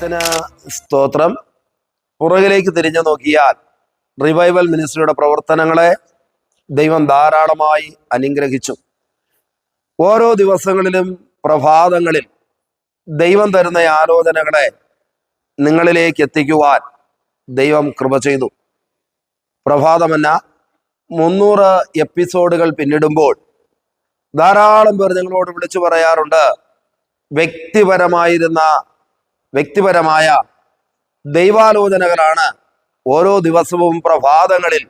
ദൈവത്തിന് സ്തോത്രം. പുറകിലേക്ക് തിരിഞ്ഞു നോക്കിയാൽ റിവൈവൽ മിനിസ്ട്രിയുടെ പ്രവർത്തനങ്ങളെ ദൈവം ധാരാളമായി അനുഗ്രഹിച്ചു. ഓരോ ദിവസങ്ങളിലും പ്രഭാതങ്ങളിൽ ദൈവം തരുന്ന ആലോചനകളെ നിങ്ങളിലേക്ക് എത്തിക്കുവാൻ ദൈവം കൃപ ചെയ്തു. പ്രഭാതമെന്ന മുന്നൂറ് എപ്പിസോഡുകൾ പിന്നിടുമ്പോൾ ധാരാളം പേർ നിങ്ങളോട് വിളിച്ചു പറയാറുണ്ട് വ്യക്തിപരമായിരുന്ന വ്യക്തിപരമായ ദൈവാലോചനകളാണ് ഓരോ ദിവസവും പ്രഭാതങ്ങളിൽ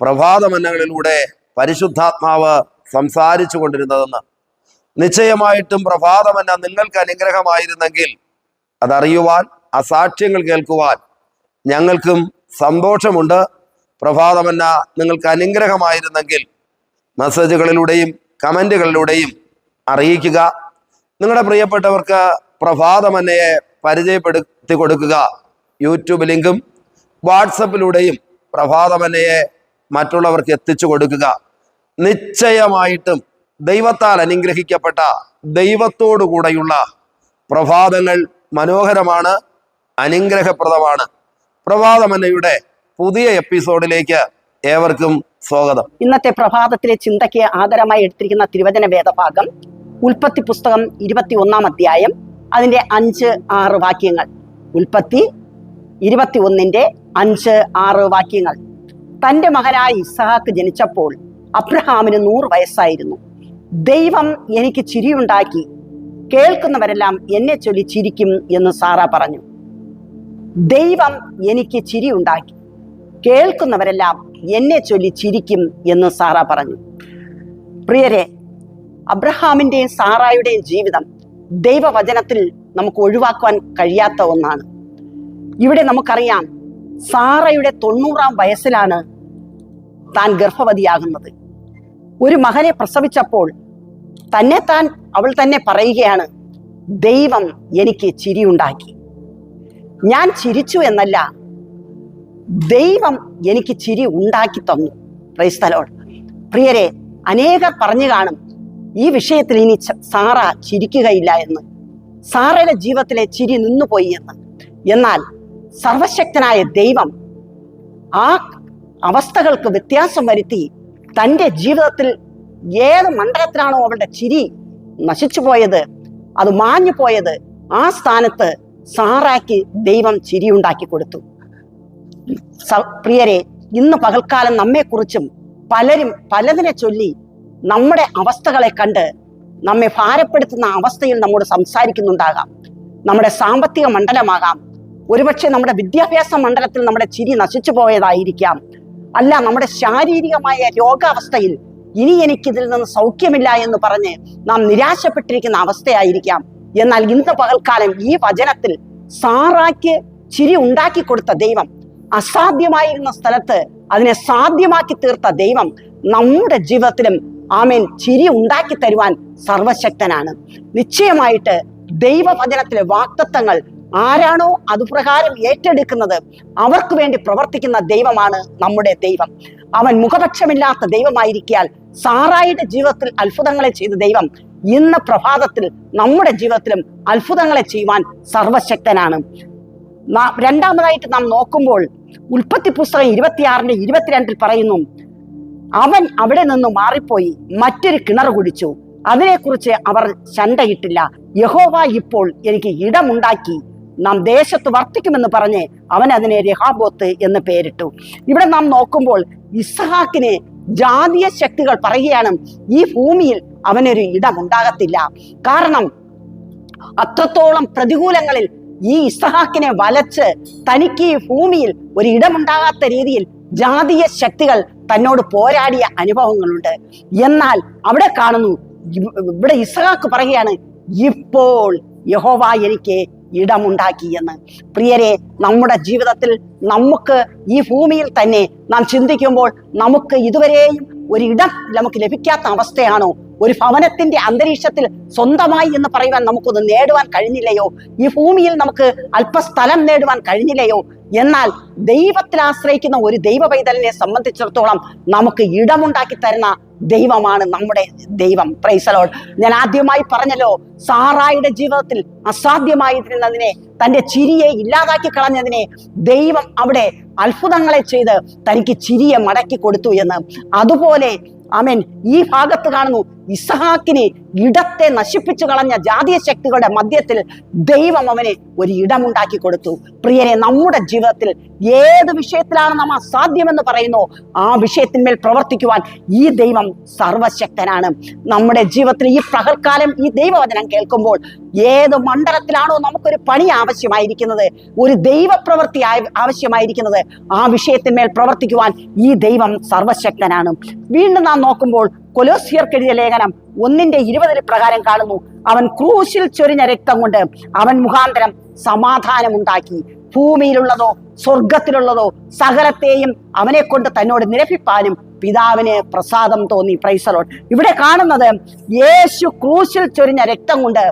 പ്രഭാതമന്നങ്ങളിലൂടെ പരിശുദ്ധാത്മാവ് സംസാരിച്ചു കൊണ്ടിരുന്നതെന്ന്. നിശ്ചയമായിട്ടും പ്രഭാതമന്ന നിങ്ങൾക്ക് അനുഗ്രഹമായിരുന്നെങ്കിൽ അതറിയുവാൻ ആ സാക്ഷ്യങ്ങൾ കേൾക്കുവാൻ ഞങ്ങൾക്കും സന്തോഷമുണ്ട്. പ്രഭാതമന്ന നിങ്ങൾക്ക് അനുഗ്രഹമായിരുന്നെങ്കിൽ മെസ്സേജുകളിലൂടെയും കമന്റുകളിലൂടെയും അറിയിക്കുക. നിങ്ങളുടെ പ്രിയപ്പെട്ടവർക്ക് പ്രഭാതമന്നയെ പരിചയപ്പെടുത്തി കൊടുക്കുക. യൂട്യൂബ് ലിങ്കും വാട്സപ്പിലൂടെയും പ്രഭാതമന്നയെ മറ്റുള്ളവർക്ക് എത്തിച്ചു കൊടുക്കുക. നിശ്ചയമായിട്ടും ദൈവത്താൽ അനുഗ്രഹിക്കപ്പെട്ട ദൈവത്തോടു കൂടെയുള്ള പ്രഭാതങ്ങൾ മനോഹരമാണ് അനുഗ്രഹപ്രദമാണ്. പ്രഭാതമന്നയുടെ പുതിയ എപ്പിസോഡിലേക്ക് ഏവർക്കും സ്വാഗതം. ഇന്നത്തെ പ്രഭാതത്തിലെ ചിന്തയ്ക്ക് ആദരമായി എടുത്തിരിക്കുന്ന തിരുവചന വേദഭാഗം ഉൽപ്പത്തി പുസ്തകം ഇരുപത്തി ഒന്നാം അധ്യായം അതിന്റെ അഞ്ച് ആറ് വാക്യങ്ങൾ. ഉൽപ്പത്തി ഇരുപത്തി ഒന്നിന്റെ അഞ്ച് ആറ് വാക്യങ്ങൾ. തന്റെ മകനായ ഇസഹാക്ക് ജനിച്ചപ്പോൾ അബ്രഹാമിന് നൂറ് വയസ്സായിരുന്നു. ദൈവം എനിക്ക് ചിരിയുണ്ടാക്കി. കേൾക്കുന്നവരെല്ലാം എന്നെ ചൊല്ലി ചിരിക്കും എന്ന് സാറ പറഞ്ഞു. ദൈവം എനിക്ക് ചിരിയുണ്ടാക്കി. കേൾക്കുന്നവരെല്ലാം എന്നെ ചൊല്ലി ചിരിക്കും എന്ന് സാറ പറഞ്ഞു. പ്രിയരെ അബ്രഹാമിന്റെയും സാറായുടെയും ജീവിതം ദൈവവചനത്തിൽ നമുക്ക് ഒഴിവാക്കുവാൻ കഴിയാത്ത ഒന്നാണ്. ഇവിടെ നമുക്കറിയാം സാറയുടെ തൊണ്ണൂറാം വയസ്സിലാണ് താൻ ഗർഭവതിയാകുന്നത്. ഒരു മകനെ പ്രസവിച്ചപ്പോൾ തന്നെ താൻ അവൾ തന്നെ പറയുകയാണ് ദൈവം എനിക്ക് ചിരിയുണ്ടാക്കി ഞാൻ ചിരിച്ചു എന്നല്ല ദൈവം എനിക്ക് ചിരി ഉണ്ടാക്കി തന്നു. ക്രൈസ്തലോൾ പ്രിയരെ അനേകർ പറഞ്ഞു കാണും ഈ വിഷയത്തിൽ ഇനി സാറ ചിരിക്കുകയില്ല എന്ന്. സാറയുടെ ജീവിതത്തിലെ ചിരി നിന്നുപോയി എന്ന്. എന്നാൽ സർവശക്തനായ ദൈവം ആ അവസ്ഥകൾക്ക് വ്യത്യാസം വരുത്തി തന്റെ ജീവിതത്തിൽ ഏത് മണ്ഡലത്തിലാണോ അവളുടെ ചിരി നശിച്ചു പോയത് അത് മാഞ്ഞു പോയത് ആ സ്ഥാനത്ത് സാറാക്ക് ദൈവം ചിരി ഉണ്ടാക്കി കൊടുത്തു പ്രിയരെ ഇന്ന് പകൽക്കാലം നമ്മെക്കുറിച്ചും പലരും പലതിനെ ചൊല്ലി നമ്മുടെ അവസ്ഥകളെ കണ്ട് നമ്മെ ഭാരപ്പെടുത്തുന്ന അവസ്ഥയിൽ നമ്മോട് സംസാരിക്കുന്നുണ്ടാകാം. നമ്മുടെ സാമ്പത്തിക മണ്ഡലമാകാം. ഒരുപക്ഷെ നമ്മുടെ വിദ്യാഭ്യാസ മണ്ഡലത്തിൽ നമ്മുടെ ചിരി നശിച്ചു പോയതായിരിക്കാം. അല്ല നമ്മുടെ ശാരീരികമായ രോഗാവസ്ഥയിൽ ഇനി എനിക്കിതിൽ നിന്ന് സൗഖ്യമില്ല എന്ന് പറഞ്ഞ് നാം നിരാശപ്പെട്ടിരിക്കുന്ന അവസ്ഥയായിരിക്കാം. എന്നാൽ ഇന്ന് പകൽക്കാലം ഈ വചനത്തിൽ സാറാക്ക് ചിരി ഉണ്ടാക്കി കൊടുത്ത ദൈവം അസാധ്യമായിരുന്ന സ്ഥലത്ത് അതിനെ സാധ്യമാക്കി തീർത്ത ദൈവം നമ്മുടെ ജീവിതത്തിലും ആമേൻ. ചിരി ഉണ്ടാക്കി തരുവാൻ സർവശക്തനാണ്. നിശ്ചയമായിട്ട് ദൈവവചനത്തിലെ വാക്തത്വങ്ങൾ ആരാണോ അതുപ്രകാരം ഏറ്റെടുക്കുന്നത് അവർക്ക് വേണ്ടി പ്രവർത്തിക്കുന്ന ദൈവമാണ് നമ്മുടെ ദൈവം. അവൻ മുഖപക്ഷമില്ലാത്ത ദൈവമായിരിക്കാൽ സാറായിയുടെ ജീവിതത്തിൽ അത്ഭുതങ്ങളെ ചെയ്ത ദൈവം ഇന്ന് പ്രഭാതത്തിൽ നമ്മുടെ ജീവിതത്തിലും അത്ഭുതങ്ങളെ ചെയ്യുവാൻ സർവശക്തനാണ്. രണ്ടാമതായിട്ട് നാം നോക്കുമ്പോൾ ഉൽപ്പത്തി പുസ്തകം ഇരുപത്തിയാറിന്റെ ഇരുപത്തിരണ്ടിൽ പറയുന്നു അവൻ അവിടെ നിന്ന് മാറിപ്പോയി മറ്റൊരു കിണർ കുടിച്ചു അതിനെക്കുറിച്ച് അവർ ശണ്ടയിട്ടില്ല. യഹോവ ഇപ്പോൾ എനിക്ക് ഇടമുണ്ടാക്കി. നാം ദേശത്ത് വർത്തിക്കുമെന്ന് പറഞ്ഞ് അവൻ അതിനെ രഹാബോത്ത് എന്ന് പേരിട്ടു. ഇവിടെ നാം നോക്കുമ്പോൾ ഇസ്ഹാക്കിനെ ജാതീയ ശക്തികൾ പറയുകയാണ് ഈ ഭൂമിയിൽ അവനൊരു ഇടമുണ്ടാകത്തില്ല. കാരണം അത്രത്തോളം പ്രതികൂലങ്ങളിൽ ഈ ഇസ്ഹാക്കിനെ വലച്ച് തനിക്ക് ഈ ഭൂമിയിൽ ഒരു ഇടമുണ്ടാകാത്ത രീതിയിൽ ജാതീയ ശക്തികൾ തന്നോട് പോരാടിയ അനുഭവങ്ങളുണ്ട്. എന്നാൽ അവിടെ കാണുന്നു ഇവ്- ഇവിടെ ഇസഹാക്ക് പറയുകയാണ് ഇപ്പോൾ യഹോവ എനിക്ക് ഇടമുണ്ടാക്കി എന്ന് പ്രിയരെ നമ്മുടെ ജീവിതത്തിൽ നമുക്ക് ഈ ഭൂമിയിൽ തന്നെ നാം ചിന്തിക്കുമ്പോൾ നമുക്ക് ഇതുവരെയും ഒരു ഇടം നമുക്ക് ലഭിക്കാത്ത അവസ്ഥയാണോ? ഒരു ഭവനത്തിന്റെ അന്തരീക്ഷത്തിൽ സ്വന്തമായി എന്ന് പറയുവാൻ നമുക്കൊന്ന് നേടുവാൻ കഴിഞ്ഞില്ലയോ? ഈ ഭൂമിയിൽ നമുക്ക് അല്പസ്ഥലം നേടുവാൻ കഴിഞ്ഞില്ലയോ? എന്നാൽ ദൈവത്തിൽ ആശ്രയിക്കുന്ന ഒരു ദൈവ പൈതലിനെ സംബന്ധിച്ചിടത്തോളം നമുക്ക് ഇടമുണ്ടാക്കി തരുന്ന ദൈവമാണ് നമ്മുടെ ദൈവം. പ്രൈസലോൾ ഞാൻ ആദ്യമായി പറഞ്ഞല്ലോ സാറായുടെ ജീവിതത്തിൽ അസാധ്യമായിരുന്നതിനെ തന്റെ ചിരിയെ ഇല്ലാതാക്കി കളഞ്ഞതിനെ ദൈവം അവിടെ അത്ഭുതങ്ങളെ ചെയ്ത് തനിക്ക് ചിരിയെ മടക്കി കൊടുത്തു എന്ന്. അതുപോലെ ആമേൻ ഈ ഭാഗത്ത് കാണുന്നു ഇസഹാക്കിനെ ഇടത്തെ നശിപ്പിച്ചു കളഞ്ഞ ജാതീയ ശക്തികളുടെ മധ്യത്തിൽ ദൈവം അവന് ഒരു ഇടമുണ്ടാക്കി കൊടുത്തു. പ്രിയരെ നമ്മുടെ ജീവിതത്തിൽ ഏത് വിഷയത്തിലാണ് നാം അസാധ്യമെന്ന് പറയുന്നു ആ വിഷയത്തിന്മേൽ പ്രവർത്തിക്കുവാൻ ഈ ദൈവം സർവശക്തനാണ്. നമ്മുടെ ജീവിതത്തിൽ ഈ പ്രകൽക്കാലം ഈ ദൈവവചനം കേൾക്കുമ്പോൾ ഏത് മണ്ഡലത്തിലാണോ നമുക്കൊരു പണി ആവശ്യമായിരിക്കുന്നത് ഒരു ദൈവപ്രവൃത്തി ആവശ്യമായിരിക്കുന്നത് ആ വിഷയത്തിന്മേൽ പ്രവർത്തിക്കുവാൻ ഈ ദൈവം സർവശക്തനാണ്. വീണ്ടും നാം നോക്കുമ്പോൾ കൊലോസിയർക്കെഴുതിയ ലേഖനം ഒന്നിന്റെ ഇരുപതിൽ പ്രകാരം കാണുന്നു. അവൻ ക്രൂശിൽ ചൊരിഞ്ഞ രക്തം കൊണ്ട് അവൻ മുഖാന്തരം സമാധാനമുണ്ടാക്കി. ഭൂമിയിലുള്ളതോ സ്വർഗത്തിലുള്ളതോ സകലത്തെയും അവനെ കൊണ്ട് തന്നോട് നിരപ്പിപ്പാനും പിതാവിന് പ്രസാദം തോന്നി. പ്രൈസലോൺ ഇവിടെ കാണുന്നത് യേശു ക്രൂശിൽ ചൊരിഞ്ഞ രക്തം കൊണ്ട്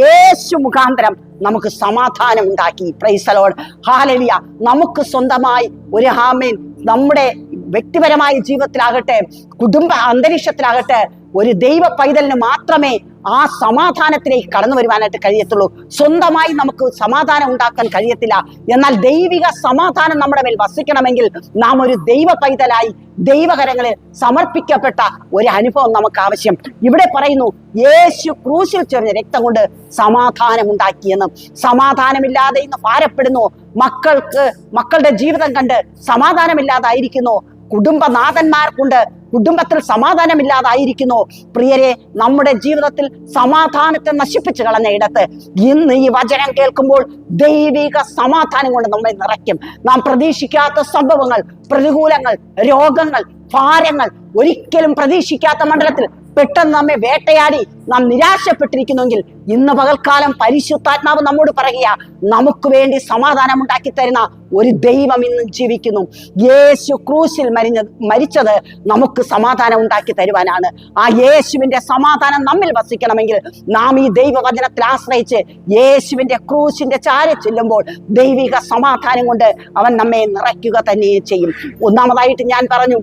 യേശു മുഖാന്തരം നമുക്ക് സമാധാനം ഉണ്ടാക്കി പ്രൈസലോൺ ഹാലലിയ നമുക്ക് സ്വന്തമായി ഒരു ഹാമേൻ നമ്മുടെ വ്യക്തിപരമായ ജീവിതത്തിലാകട്ടെ കുടുംബ അന്തരീക്ഷത്തിലാകട്ടെ ഒരു ദൈവ പൈതലിന് മാത്രമേ ആ സമാധാനത്തിലേക്ക് കടന്നു വരുവാനായിട്ട് കഴിയത്തുള്ളൂ. സ്വന്തമായി നമുക്ക് സമാധാനം ഉണ്ടാക്കാൻ കഴിയത്തില്ല. എന്നാൽ ദൈവിക സമാധാനം നമ്മുടെ മേൽ വസിക്കണമെങ്കിൽ നാം ഒരു ദൈവ പൈതലായി ദൈവകരങ്ങളിൽ സമർപ്പിക്കപ്പെട്ട ഒരു അനുഭവം നമുക്ക് ആവശ്യം. ഇവിടെ പറയുന്നു യേശു ക്രൂശിൽ ചെറിഞ്ഞ രക്തം കൊണ്ട് സമാധാനം ഉണ്ടാക്കിയെന്ന് സമാധാനമില്ലാതെ ഇന്ന് ഭാരപ്പെടുന്നു. മക്കൾക്ക് മക്കളുടെ ജീവിതം കണ്ട് സമാധാനമില്ലാതായിരിക്കുന്നു. കുടുംബനാഥന്മാർക്കുണ്ട്. കുടുംബത്തിൽ സമാധാനമില്ലാതായിരിക്കുന്നു. പ്രിയരെ നമ്മുടെ ജീവിതത്തിൽ സമാധാനത്തെ നശിപ്പിച്ചു കളഞ്ഞ ഇടത്ത് ഇന്ന് ഈ വചനം കേൾക്കുമ്പോൾ ദൈവിക സമാധാനം കൊണ്ട് നമ്മെ നിറയ്ക്കും. നാം പ്രതീക്ഷിക്കാത്ത സംഭവങ്ങൾ പ്രതികൂലങ്ങൾ രോഗങ്ങൾ ഭാരങ്ങൾ ഒരിക്കലും പ്രതീക്ഷിക്കാത്ത മണ്ഡലത്തിൽ പെട്ടെന്ന് നമ്മെ വേട്ടയാടി നാം നിരാശപ്പെട്ടിരിക്കുന്നുവെങ്കിൽ ഇന്ന് പകൽക്കാലം പരിശുദ്ധാത്മാവ് നമ്മോട് പറയുക നമുക്ക് വേണ്ടി സമാധാനം ഉണ്ടാക്കി തരുന്ന ഒരു ദൈവം ഇന്ന് ജീവിക്കുന്നു. യേശു ക്രൂശിൽ മരിഞ്ഞ മരിച്ചത് നമുക്ക് സമാധാനം ഉണ്ടാക്കി തരുവാനാണ്. ആ യേശുവിന്റെ സമാധാനം നമ്മിൽ വസിക്കണമെങ്കിൽ നാം ഈ ദൈവവചനത്തിൽ ആശ്രയിച്ച് യേശുവിന്റെ ക്രൂശിന്റെ ചാര ചെല്ലുമ്പോൾ ദൈവിക സമാധാനം കൊണ്ട് അവൻ നമ്മെ നിറയ്ക്കുക തന്നെ ചെയ്യും. ഒന്നാമതായിട്ട് ഞാൻ പറഞ്ഞു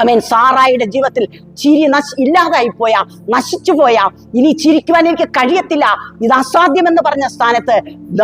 അമേൻ. സാറായിയുടെ ജീവിതത്തിൽ ചിരി നശ് ഇല്ലാതായി പോയാ നശിച്ചു പോയാ ഇനി ചിരിക്കുവാൻ എനിക്ക് കഴിയത്തില്ല ഇത് അസാധ്യമെന്ന് പറഞ്ഞ സ്ഥാനത്ത്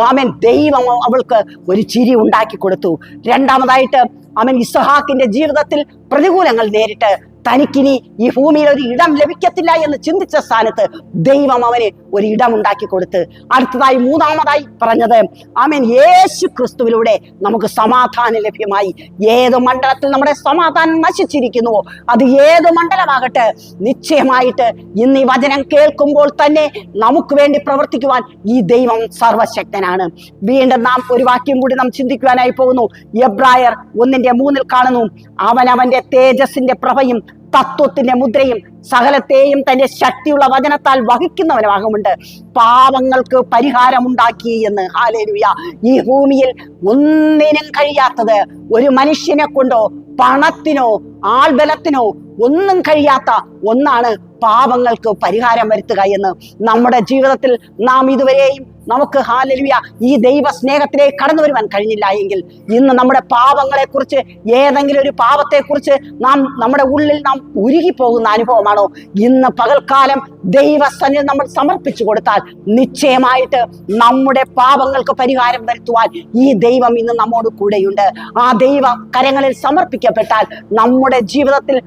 ആമേൻ ദൈവം അവൾക്ക് ഒരു ചിരി ഉണ്ടാക്കി കൊടുത്തു. രണ്ടാമതായിട്ട് അവൻ ഇസഹാക്കിന്റെ ജീവിതത്തിൽ പ്രതികൂലങ്ങൾ നേരിട്ട് തനിക്കിനി ഈ ഭൂമിയിൽ ഒരു ഇടം ലഭിക്കത്തില്ല എന്ന് ചിന്തിച്ച സ്ഥാനത്ത് ദൈവം അവന് ഒരു ഇടം ഉണ്ടാക്കി കൊടുത്ത് അടുത്തതായി മൂന്നാമതായി പറഞ്ഞത് ആമേൻ. യേശു ക്രിസ്തുവിലൂടെ നമുക്ക് സമാധാനം ലഭ്യമായി. ഏത് മണ്ഡലത്തിൽ നമ്മുടെ സമാധാനം നശിച്ചിരിക്കുന്നുവോ അത് ഏത് മണ്ഡലമാകട്ടെ? നിശ്ചയമായിട്ട് ഇന്ന് ഈ വചനം കേൾക്കുമ്പോൾ തന്നെ നമുക്ക് വേണ്ടി പ്രവർത്തിക്കുവാൻ ഈ ദൈവം സർവശക്തനാണ്. വീണ്ടും നാം ഒരു വാക്യം കൂടി നാം ചിന്തിക്കുവാനായി പോകുന്നു. എബ്രായർ ഒന്നിന്റെ മൂന്നിൽ കാണുന്നു അവൻ അവന്റെ തേജസിന്റെ പ്രഭയും തത്വത്തിന്റെ മുദ്രയും സകലത്തെയും തന്റെ ശക്തിയുള്ള വചനത്താൽ വഹിക്കുന്നവനാകുമുണ്ട് പാപങ്ങൾക്ക് പരിഹാരമുണ്ടാക്കി എന്ന് ഹാലേലുയ ഈ ഭൂമിയിൽ ഒന്നിനും കഴിയാത്തത് ഒരു മനുഷ്യനെ കൊണ്ടോ പണത്തിനോ ആൾബലത്തിനോ ഒന്നും കഴിയാത്ത ഒന്നാണ് പാപങ്ങൾക്ക് പരിഹാരം വരുത്തുക എന്ന്. നമ്മുടെ ജീവിതത്തിൽ നാം ഇതുവരെയും നമുക്ക് ഹാലലുയ ഈ ദൈവ സ്നേഹത്തിലേക്ക് കടന്നു വരുവാൻ കഴിഞ്ഞില്ല എങ്കിൽ ഇന്ന് നമ്മുടെ പാപങ്ങളെക്കുറിച്ച് ഏതെങ്കിലും ഒരു പാപത്തെക്കുറിച്ച് നാം നമ്മുടെ ഉള്ളിൽ നാം ഉരുകി പോകുന്ന അനുഭവമാണോ? ഇന്ന് പകൽക്കാലം ദൈവസന്നിധി നമ്മൾ സമർപ്പിച്ചു കൊടുത്താൽ നിശ്ചയമായിട്ട് നമ്മുടെ പാപങ്ങൾക്ക് പരിഹാരം വരുത്തുവാൻ ഈ ദൈവം ഇന്ന് നമ്മോട് കൂടെയുണ്ട്. ആ ദൈവ കരങ്ങളിൽ സമർപ്പിക്കപ്പെട്ടാൽ നമ്മുടെ ജീവിതത്തിൽ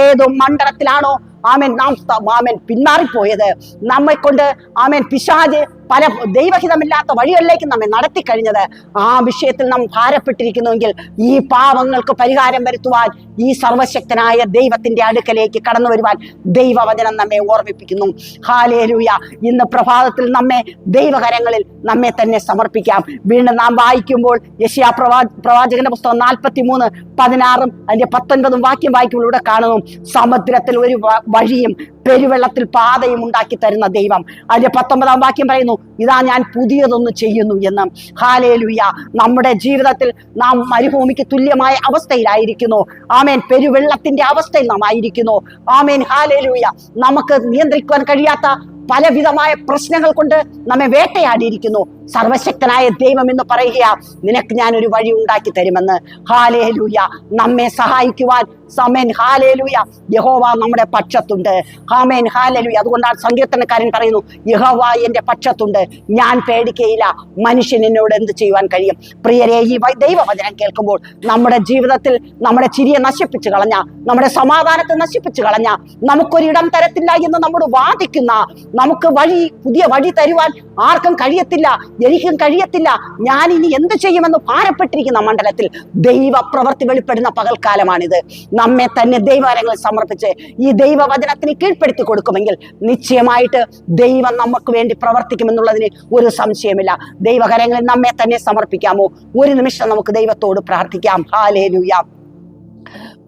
ഏത് മണ്ഡലത്തിലാണോ ആമേൻ നാം ആമേൻ പിന്മാറിപ്പോയത്. നമ്മെ കൊണ്ട് ആമേൻ പിശാജ് പല ദൈവഹിതമില്ലാത്ത വഴികളിലേക്ക് നമ്മെ നടത്തി കഴിഞ്ഞത് ആ വിഷയത്തിൽ നാം ഭാരപ്പെട്ടിരിക്കുന്നുവെങ്കിൽ ഈ പാപങ്ങൾക്ക് പരിഹാരം വരുത്തുവാൻ ഈ സർവശക്തനായ ദൈവത്തിന്റെ അടുക്കലേക്ക് കടന്നു വരുവാൻ ദൈവവചനം നമ്മെ ഓർമ്മിപ്പിക്കുന്നു. ഹാലേലൂയ. ഇന്ന് പ്രഭാതത്തിൽ നമ്മെ ദൈവകരങ്ങളിൽ നമ്മെ തന്നെ സമർപ്പിക്കാം. വീണ്ടും നാം വായിക്കുമ്പോൾ യശിയാ പ്രവാ പ്രവാചകന്റെ പുസ്തകം നാൽപ്പത്തി മൂന്ന് പതിനാറും അതിന്റെ പത്തൊൻപതും വാക്യം വായിക്കുമ്പോൾ ഇവിടെ കാണുന്നു. സമുദ്രത്തിൽ ഒരു വഴിയും പെരുവെള്ളത്തിൽ പാതയും ഉണ്ടാക്കി തരുന്ന ദൈവം. അതിന്റെ പത്തൊമ്പതാം വാക്യം പറയുന്നു ഇതാ ഞാൻ പുതിയതൊന്ന് ചെയ്യുന്നു എന്ന്. ഹാലേലുയ നമ്മുടെ ജീവിതത്തിൽ നാം മരുഭൂമിക്ക് തുല്യമായ അവസ്ഥയിലായിരിക്കുന്നു. ആമേൻ. പെരുവെള്ളത്തിന്റെ അവസ്ഥയിൽ നാം ആയിരിക്കുന്നു. ആമേൻ. ഹാലേലുയ നമുക്ക് നിയന്ത്രിക്കുവാൻ കഴിയാത്ത പലവിധമായ പ്രശ്നങ്ങൾ കൊണ്ട് നമ്മെ വേട്ടയാടിയിരിക്കുന്നു. സർവശക്തനായ ദൈവം എന്ന് പറയുക നിനക്ക് ഞാൻ ഒരു വഴി ഉണ്ടാക്കി തരുമെന്ന്. ഹാലേലൂയ. നമ്മെ സഹായിക്കുവാൻ. സമേൻ ഹാലേലൂയ. യഹോവ നമ്മുടെ പക്ഷത്തുണ്ട്. ഹാമേൻ ഹാലേലൂയ. അതുകൊണ്ടാണ് സങ്കീർത്തനക്കാരൻ പറയുന്നു യഹോവ എന്റെ പക്ഷത്തുണ്ട്. ഞാൻ പേടിക്കയില്ല. മനുഷ്യൻ എന്നോട് എന്ത് ചെയ്യുവാൻ കഴിയും? പ്രിയരെ ഈ ദൈവവചനം കേൾക്കുമ്പോൾ നമ്മുടെ ജീവിതത്തിൽ നമ്മുടെ ചിരിയെ നശിപ്പിച്ചു കളഞ്ഞ നമ്മുടെ സമാധാനത്തെ നശിപ്പിച്ചു കളഞ്ഞ നമുക്കൊരിടം തരത്തില്ല എന്ന് നമ്മോട് വാദിക്കുന്ന നമുക്ക് വഴി പുതിയ വഴി തരുവാൻ ആർക്കും കഴിയത്തില്ല എനിക്കും കഴിയത്തില്ല. ഞാൻ ഇനി എന്ത് ചെയ്യുമെന്ന് ഭാരപ്പെട്ടിരിക്കുന്ന മണ്ഡലത്തിൽ ദൈവ പ്രവൃത്തി വെളിപ്പെടുന്ന പകൽക്കാലമാണിത്. നമ്മെ തന്നെ ദൈവകരങ്ങളിൽ സമർപ്പിച്ച് ഈ ദൈവവചനത്തിന് കീഴ്പ്പെടുത്തി കൊടുക്കുമെങ്കിൽ നിശ്ചയമായിട്ട് ദൈവം നമുക്ക് വേണ്ടി പ്രവർത്തിക്കുമെന്നുള്ളതിന് ഒരു സംശയമില്ല. ദൈവകരങ്ങളിൽ നമ്മെ തന്നെ സമർപ്പിക്കാമോ? ഒരു നിമിഷം നമുക്ക് ദൈവത്തോട് പ്രാർത്ഥിക്കാം. ഹാലേലൂയ.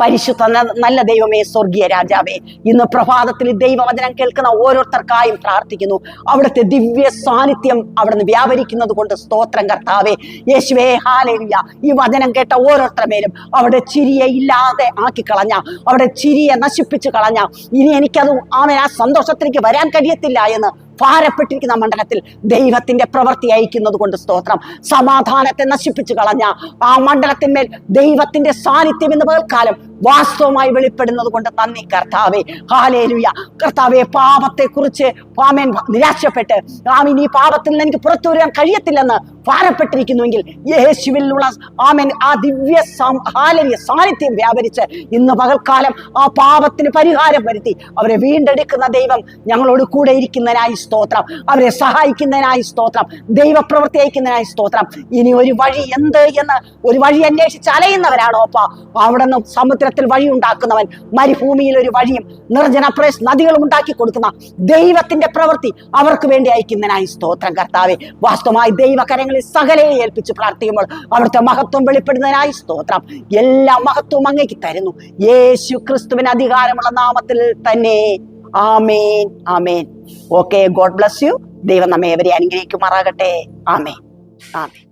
പരിശുദ്ധ നല്ല ദൈവമേ സ്വർഗീയ രാജാവേ. ഇന്ന് പ്രഭാതത്തിൽ ദൈവവചനം കേൾക്കുന്ന ഓരോരുത്തർക്കായും പ്രാർത്ഥിക്കുന്നു. അവിടുത്തെ ദിവ്യ സാന്നിധ്യം അവിടുന്ന് വ്യാപരിക്കുന്നത് കൊണ്ട് സ്തോത്രം കർത്താവേ. യേശുവേ ഹാലേലുയ. ഈ വചനം കേട്ട ഓരോരുത്തരുടെ മേലും അവിടെ ചിരിയെ ഇല്ലാതെ ആക്കി കളഞ്ഞ അവിടെ ചിരിയെ നശിപ്പിച്ചു കളഞ്ഞ ഇനി എനിക്കത് ആമൻ ആ സന്തോഷത്തിലേക്ക് വരാൻ കഴിയത്തില്ല എന്ന് ഭാരപ്പെട്ടിരിക്കുന്ന മണ്ഡലത്തിൽ ദൈവത്തിന്റെ പ്രവൃത്തി അയക്കുന്നത് കൊണ്ട് സ്തോത്രം. സമാധാനത്തെ നശിപ്പിച്ചു കളഞ്ഞ ആ മണ്ഡലത്തിന്മേൽ ദൈവത്തിന്റെ സാന്നിധ്യം എന്ന് പകൽക്കാലം വാസ്തവമായി വെളിപ്പെടുന്നത് കൊണ്ട് നന്ദി കർത്താവേ. ഹാലേലുയ കർത്താവെ പാപത്തെ കുറിച്ച് പാമേൻ നിരാശപ്പെട്ട്. ആമീൻ ഈ പാപത്തിൽ നിന്ന് എനിക്ക് പുറത്തു വരാൻ കഴിയത്തില്ലെന്ന് ഭാരപ്പെട്ടിരിക്കുന്നുവെങ്കിൽ യേശുവിലുള്ള ആമേൻ ആ ദിവ്യ ഹാലരിയ സാന്നിധ്യം വ്യാപരിച്ച് ഇന്ന് പകൽക്കാലം ആ പാപത്തിന് പരിഹാരം വരുത്തി അവരെ വീണ്ടെടുക്കുന്ന ദൈവം ഞങ്ങളോട് കൂടെ ഇരിക്കുന്നതിനായി സ്തോത്രം. അവരെ സഹായിക്കുന്നതിനായി സ്തോത്രം. ദൈവപ്രവൃത്തി അയക്കുന്നതിനായി സ്തോത്രം. ഇനി ഒരു വഴി എന്ത് എന്ന് ഒരു വഴി അന്വേഷിച്ച് അലയുന്നവരാണോ അപ്പ അവിടെ നിന്ന് സമുദ്രത്തിൽ വഴി ഉണ്ടാക്കുന്നവൻ മരുഭൂമിയിൽ ഒരു വഴിയും നിർജന പ്രദേശ് നദികളും ഉണ്ടാക്കി കൊടുക്കുന്ന ദൈവത്തിന്റെ പ്രവൃത്തി അവർക്ക് വേണ്ടി അയക്കുന്നതിനായി സ്തോത്രം. കർത്താവെ വാസ്തവമായി ദൈവകരങ്ങളിൽ സകലയെ ഏൽപ്പിച്ച് പ്രാർത്ഥിക്കുമ്പോൾ അവിടുത്തെ മഹത്വം വെളിപ്പെടുന്നതിനായി സ്തോത്രം. എല്ലാ മഹത്വവും അങ്ങേക്ക് തരുന്നു. യേശു ക്രിസ്തുവിന് അധികാരമുള്ള നാമത്തിൽ തന്നെ amen amen. Okay god bless you. ദൈവം നമ്മെ എവരെ അനുഗ്രഹിക്കുമാറാകട്ടെ. ആമേൻ. ആമേൻ.